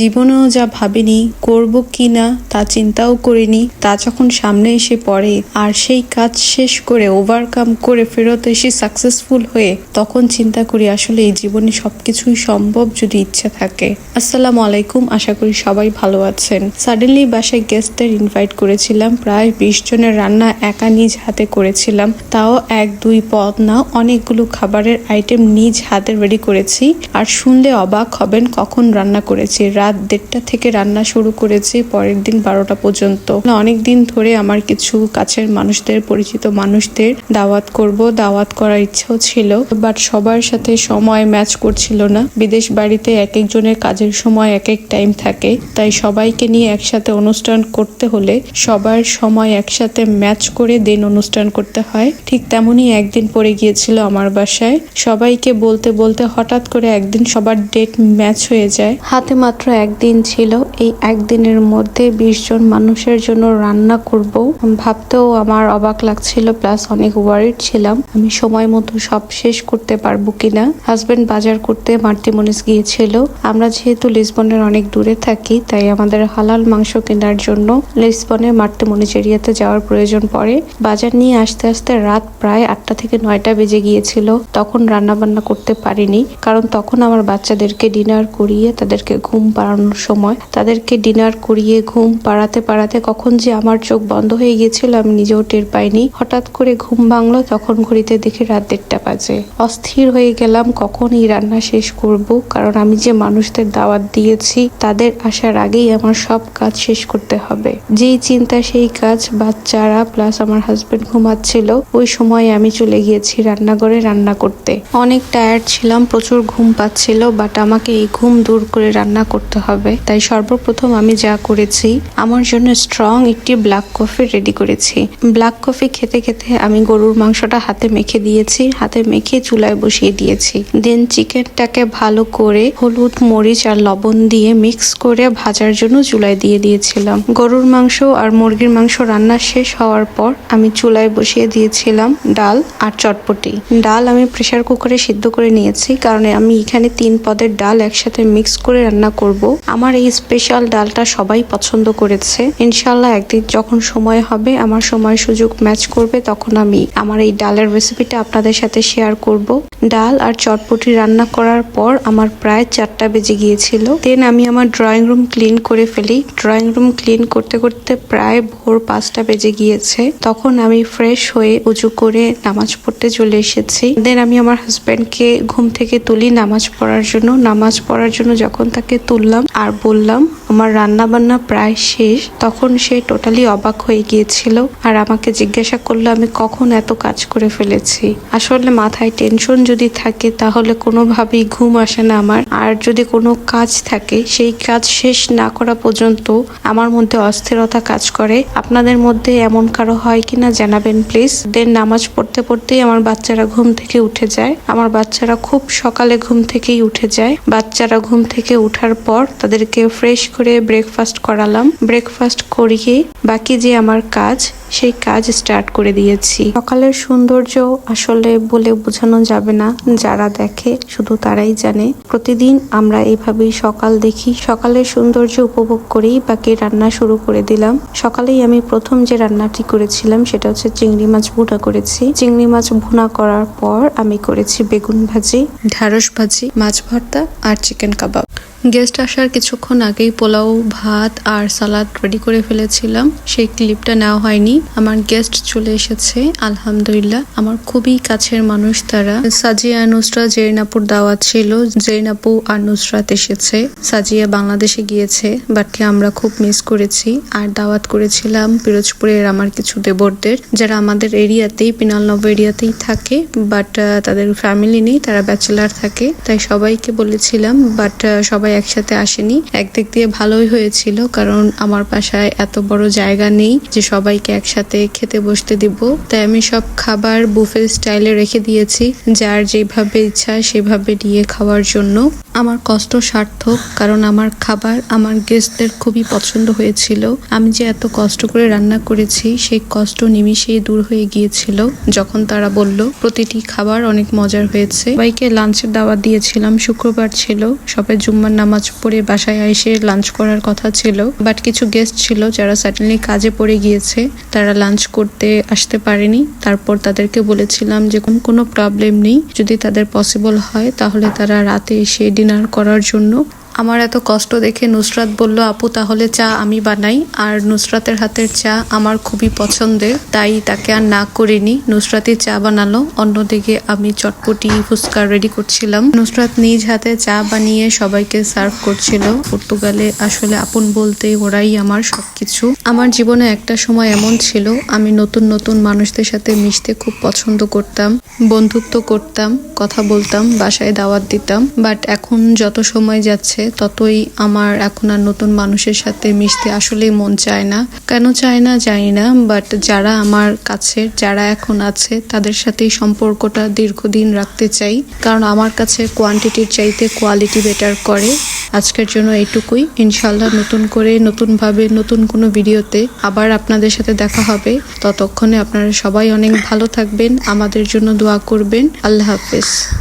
জীবনেও যা ভাবিনি, করব কি না তা চিন্তাও করিনি, তা যখন সামনে এসে পড়ে আর সেই কাজ শেষ করে ওভারকাম করে ফেরত এসে সাকসেসফুল হয়ে, তখন চিন্তা করি আসলে এই জীবনে সবকিছুই সম্ভব যদি ইচ্ছা থাকে। আসসালামু আলাইকুম, আশা করি সবাই ভালো আছেন। সাডেনলি বাসায় গেস্টদের ইনভাইট করেছিলাম, প্রায় বিশ জনের রান্না একা নিজ হাতে করেছিলাম, তাও এক, দুই পদ না, অনেকগুলো খাবারের আইটেম নিজ হাতে রেডি করেছি, আর শুনলে অবাক হবেন কখন রান্না করেছি। রাত দেড়টা থেকে রান্না শুরু করেছি, পরের দিন বারোটা পর্যন্ত। অনেক দিন ধরে আমার কিছু কাছের মানুষদের, পরিচিত মানুষদের দাওয়াত করব। দাওয়াত করার ইচ্ছাও ছিল, বাট সবার সাথে সময় ম্যাচ করছিল না। বিদেশ বাড়িতে এক একজনের কাজের সময় এক এক টাইম থাকে, তাই সবাইকে নিয়ে একসাথে অনুষ্ঠান করতে হলে সবার সময় একসাথে ম্যাচ করে দিন অনুষ্ঠান করতে হয়। ঠিক তেমনই একদিন পড়ে গিয়েছিল আমার বাসায়। সবাইকে বলতে বলতে হঠাৎ করে একদিন সবার ডেট ম্যাচ হয়ে যায়। হাতে মাত্র একদিন ছিল, এই একদিনের মধ্যে বিশ জন মানুষের জন্য রান্না করব। ভাবতেও আমার অবাক লাগছিল প্লাস অনেক ওয়ারিড ছিলাম, আমি সময় মতো সব শেষ করতে পারব কিনা। হাজবেন্ড বাজার করতে মার্তিমনিস গিয়েছিল। আমরা যেহেতু লিসবনের অনেক দূরে থাকি, তাই আমাদের হালাল মাংস কেনার জন্য লিসবনে মার্তিমনিস এরিয়াতে যাওয়ার প্রয়োজন পড়ে। বাজার নিয়ে আসতে আসতে রাত প্রায় আটটা থেকে নয়টা বেজে গিয়েছিল, তখন রান্না বান্না করতে পারিনি, কারণ তখন আমার বাচ্চাদেরকে ডিনার করিয়ে তাদেরকে ঘুম পাড়ানোর সময় তাদেরকে ডিনার করিয়ে ঘুম পাড়াতে পাড়াতে কখন যে আমার চোখ বন্ধ হয়ে গিয়েছিল, আমি নিজেও টের পাইনি। হঠাৎ করে ঘুম ভাঙলো, তখন ঘড়িতে দেখে রাত দেড়টা বাজে। অস্থির হয়ে গেলাম কখন এই রান্না শেষ করব, কারণ আমি যে মানুষদের দাওয়াত দিয়েছি, তাদের আসার আগেই আমার সব কাজ শেষ করতে হবে। যেই চিন্তা, সেই কাজ, বাচ্চারা প্লাস আমার হাজবেন্ড ঘুমাচ্ছিল, ওই সময় আমি চলে গিয়েছি রান্নাঘরে রান্না করতে। অনেক টায়ার্ড ছিলাম, প্রচুর ঘুম পাচ্ছিল বাট আমাকে এই ঘুম দূর করে রান্না করতে হবে। তাই সর্বপ্রথম আমি যা করেছি, আমার জন্য স্ট্রং একটি ব্ল্যাক কফি রেডি করেছি। ব্ল্যাক কফি খেতে খেতে আমি গরুর মাংসটা হাতে মেখে দিয়েছি, হাতে মেখে চুলায় বসিয়ে দিয়েছি। দেন চিকেনটাকে ভালো করে হলুদ, মরিচ আর লবণ দিয়ে মিক্স করে ভাজার জন্য চুলায় দিয়ে দিয়েছিলাম। গরুর মাংস আর মুরগির মাংস রান্না শেষ হওয়ার পর আমি চুলায় বসিয়ে দিয়েছিলাম ডাল আর চটপটি। ডাল আমি প্রেসার কুকারে সিদ্ধ করে নিয়েছি, কারণ আমি এখানে তিন পদের ডাল একসাথে মিক্স করে রান্না করব। আমার এই স্পেশাল ডালটা সবাই পছন্দ করেছে। ইনশাল্লাহ একদিন যখন সময় হবে, আমার সময় সুযোগ ম্যাচ করবে, তখন আমি আমার এই ডালের রেসিপিটা আপনাদের সাথে শেয়ার করব। ডাল আর চটপটি রান্না করার পর আমার প্রায় চারটা বেজে গিয়েছিল। দেন আমি আমার ড্রয়িং রুম ক্লিন করে ফেলি। ড্রয়িং রুম ক্লিন করতে করতে প্রায় ভোর পাঁচটা বেজে গিয়েছে। তখন আমি ফ্রেশ হয়ে উজু করে নামাজ পড়তে চলে এসেছি। দেন আমি আমার হাজব্যান্ডকে ঘুম থেকে তুলি নামাজ পড়ার জন্য। নামাজ পড়ার জন্য যখন তাকে তুললাম আর বললাম, আমার রান্না বান্না প্রায় শেষ। তখন সে টোটালি অবাক হয়ে গিয়েছিল আর আমাকে জিজ্ঞাসা করল, আমি কখন এত কাজ করে ফেলেছি? আসলে মাথায় টেনশন যদি থাকে, তাহলে কোনোভাবেই ঘুম আসে না আমার। আর যদি কোনো কাজ থাকে, সেই কাজ শেষ না করা পর্যন্ত আমার মধ্যে অস্থিরতা কাজ করে। আপনাদের মধ্যে এমন কারও হয় কিনা জানাবেন প্লিজ দেন নামাজ পড়তে পড়তেই আমার বাচ্চারা ঘুম থেকে উঠে যায়। আমার বাচ্চারা খুব সকালে ঘুম থেকেই উঠে যায়। বাচ্চারা ঘুম থেকে উঠার পর তাদেরকে ফ্রেশ করে ব্রেকফাস্ট করালাম। ব্রেকফাস্ট করিয়ে বাকি যে আমার কাজ সেই কাজ স্টার্ট করে দিয়েছি। সকালের সৌন্দর্য আসলে বলে বোঝানো যাবে না। যারা দেখে, শুধু তারাই জানে। প্রতিদিন আমরা এইভাবেই সকাল দেখি। সকালের সৌন্দর্য উপভোগ করেই বাকি রান্না শুরু করে দিলাম। সকালেই আমি প্রথম যে রান্নাটি করেছিলাম, সেটা হচ্ছে চিংড়ি মাছ ভুনা করেছি। চিংড়ি মাছ ভুনা করার পর আমি করেছি বেগুন ভাজি ঢ্যাঁড়স ভাজি, মাছ ভর্তা আর চিকেন কাবাব। গেস্ট আসার কিছুক্ষণ আগেই পোলাও, ভাত আর সালাদ রেডি করে ফেলেছিলাম। সেই ক্লিপটা নেওয়া হয়নি। আমার গেস্ট চলে এসেছে। আলহামদুলিল্লাহ, আমার খুবই কাছের মানুষ তারা। সাজিয়া নুসরা জেরিনাপুর দাওয়াত ছিল। জেরিনাপু আর নুসরাত এসেছে। সাজিয়া বাংলাদেশে গিয়েছে বাটকে আমরা খুব মিস করেছি। আর দাওয়াত করেছিলাম পিরোজপুরের আমার কিছু দেবরদের, যারা আমাদের এরিয়াতেই, পিনাল নব এরিয়াতেই থাকে বাট তাদের ফ্যামিলি নেই, তারা ব্যাচেলার থাকে। তাই সবাইকে বলেছিলাম বাট সবাই একসাথে আসেনি। একদিক দিয়ে ভালোই হয়েছিল, কারণ আমার বাসায় এত বড় জায়গা নেই যে সবাইকে একসাথে একসাথে খেতে বসতে দিব। তাই আমি সব খাবার বুফে স্টাইলে রেখে দিয়েছি। যার যেভাবে ইচ্ছা সেভাবে নিয়ে খাওয়ার জন্য। আমার কষ্ট সার্থক, কারণ আমার খাবার আমার গেস্টদের খুবই পছন্দ হয়েছিল। আমি যে এত কষ্ট করে রান্না করেছি, সেই কষ্ট নিমিশেই দূর হয়ে গিয়েছিল। যখন তারা বলল, প্রতিটি খাবার অনেক মজার হয়েছে। সবাইকে লাঞ্চের দাওয়াত দিয়েছিলাম। শুক্রবার ছিল। সবাই জুম্মার নামাজ পড়ে বাসায় এসে লাঞ্চ করার কথা ছিল। বাট কিছু গেস্ট ছিল যারা সাডেনলি কাজে পড়ে গিয়েছে। তারা লাঞ্চ করতে আসতে পারেনি। তারপর তাদেরকে বলেছিলাম যে, কোন প্রবলেম নেই। যদি তাদের পসিবল হয়, তাহলে তারা রাতে এসে ডিনার করার জন্য আমার এত কষ্ট দেখে নুসরাত বলল, আপু, তাহলে চা আমি বানাই। আর নুসরাতের হাতের চা আমার খুবই পছন্দের, তাই তাকে আর না করিনি। নুসরাতই চা বানালো। অন্যদিকে আমি চটপটি ফুচকা রেডি করছিলাম। নুসরাত নিজ হাতে চা বানিয়ে সবাইকে সার্ভ করছিল। পর্তুগালে আসলে আপন বলতে ওরাই আমার সবকিছু। আমার জীবনে একটা সময় এমন ছিল, আমি নতুন নতুন মানুষদের সাথে মিশতে খুব পছন্দ করতাম, বন্ধুত্ব করতাম কথা বলতাম, বাসায় দাওয়াত দিতাম বাট এখন যত সময় যাচ্ছে, ততই আমার এখন আর নতুন মানুষের সাথে মিশতে আসলেই মন চায় না। কেন চায় না জানি না বাট যারা আমার কাছে, যারা এখন আছে, তাদের সাথেই সম্পর্কটা দীর্ঘদিন রাখতে চাই। কারণ আমার কাছে কোয়ান্টিটির চাইতে কোয়ালিটি বেটার করে। আজকের জন্য এইটুকুই। ইনশাল্লাহ নতুন করে, নতুনভাবে, নতুন কোনো ভিডিওতে আবার আপনাদের সাথে দেখা হবে। ততক্ষণে আপনারা সবাই অনেক ভালো থাকবেন। আমাদের জন্য দোয়া করবেন। আল্লাহ হাফেজ। guys.